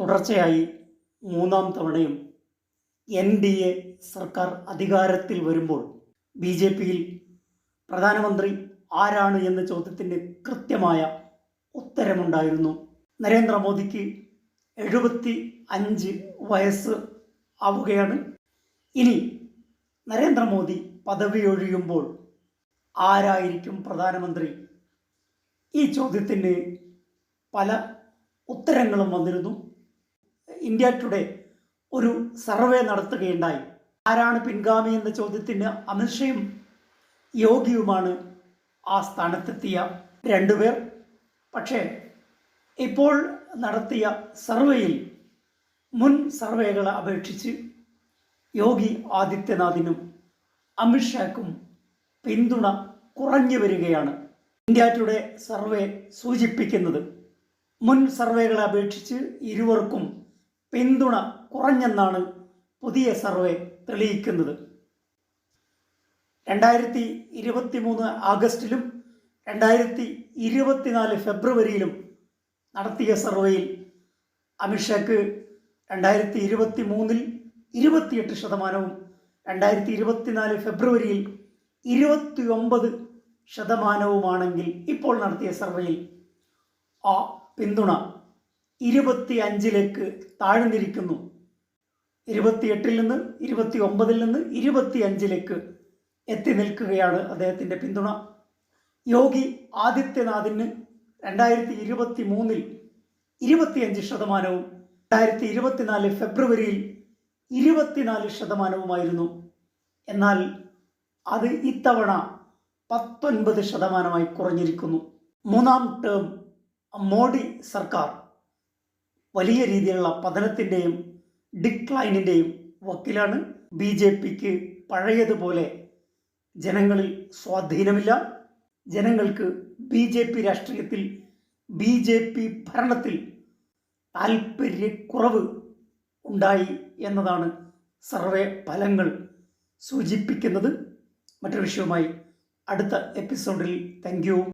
തുടർച്ചയായി മൂന്നാം തവണയും എൻ ഡി എ സർക്കാർ അധികാരത്തിൽ വരുമ്പോൾ ബി ജെ പിയിൽ പ്രധാനമന്ത്രി ആരാണ് എന്ന ചോദ്യത്തിന് കൃത്യമായ ഉത്തരമുണ്ടായിരുന്നു. നരേന്ദ്രമോദിക്ക് എഴുപത്തി അഞ്ച് വയസ്സ് ആവുകയാണ്. ഇനി നരേന്ദ്രമോദി പദവി ഒഴിയുമ്പോൾ ആരായിരിക്കും പ്രധാനമന്ത്രി? ഈ ചോദ്യത്തിന് പല ഉത്തരങ്ങളും വന്നിരുന്നു. ഇന്ത്യ ടുഡേ ഒരു സർവേ നടത്തുകയുണ്ടായി. ആരാണ് പിൻഗാമി എന്ന ചോദ്യത്തിന് അമിത്ഷയും യോഗിയുമാണ് ആ സ്ഥാനത്തെത്തിയ രണ്ടുപേർ പക്ഷേ ഇപ്പോൾ നടത്തിയ സർവേയിൽ മുൻ സർവേകളെ അപേക്ഷിച്ച് യോഗി ആദിത്യനാഥിനും അമിത്ഷാക്കും പിന്തുണ കുറഞ്ഞു വരികയാണ് ഇന്ത്യ ടുഡേ സർവേ സൂചിപ്പിക്കുന്നത്. മുൻ സർവേകളെ അപേക്ഷിച്ച് ഇരുവർക്കും പിന്തുണ കുറഞ്ഞെന്നാണ് പുതിയ സർവേ തെളിയിക്കുന്നത്. രണ്ടായിരത്തി ഇരുപത്തി മൂന്ന് ആഗസ്റ്റിലും രണ്ടായിരത്തി ഇരുപത്തിനാല് ഫെബ്രുവരിയിലും നടത്തിയ സർവേയിൽ അമിത്ഷാക്ക് രണ്ടായിരത്തി ഇരുപത്തി മൂന്നിൽ ഇരുപത്തിയെട്ട് ശതമാനവും രണ്ടായിരത്തി ഇരുപത്തിനാല് ഫെബ്രുവരിയിൽ ഇരുപത്തി ഒമ്പത് ശതമാനവുമാണെങ്കിൽ ഇപ്പോൾ നടത്തിയ സർവേയിൽ ആ പിന്തുണ ഇരുപത്തി അഞ്ചിലേക്ക് താഴ്ന്നിരിക്കുന്നു. ഇരുപത്തിയെട്ടിൽ നിന്ന് ഇരുപത്തി ഒമ്പതിൽ നിന്ന് ഇരുപത്തി അഞ്ചിലേക്ക് എത്തി നിൽക്കുകയാണ് അദ്ദേഹത്തിന്റെ പിന്തുണ. യോഗി ആദിത്യനാഥിന് രണ്ടായിരത്തി ഇരുപത്തി മൂന്നിൽ ഇരുപത്തിയഞ്ച് ശതമാനവും രണ്ടായിരത്തി ഇരുപത്തിനാല് ഫെബ്രുവരിയിൽ ഇരുപത്തിനാല് ശതമാനവുമായിരുന്നു. എന്നാൽ അത് ഇത്തവണ പത്തൊൻപത് ശതമാനമായി കുറഞ്ഞിരിക്കുന്നു. മൂന്നാം ടേം മോഡി സർക്കാർ വലിയ രീതിയിലുള്ള പതനത്തിന്റെയും ഡിക്ലൈനിന്റെയും വക്കിലാണ് ബി ജെ പിക്ക് പഴയതുപോലെ ജനങ്ങളിൽ സ്വാധീനമില്ല. ജനങ്ങൾക്ക് ബി ജെ പി രാഷ്ട്രീയത്തിൽ ബി ജെ പി ഭരണത്തിൽ താല്പര്യക്കുറവ് ഉണ്ടായി എന്നതാണ് സർവേ ഫലങ്ങൾ സൂചിപ്പിക്കുന്നത്. മറ്റൊരു വിഷയവുമായി അടുത്ത എപ്പിസോഡിൽ. താങ്ക്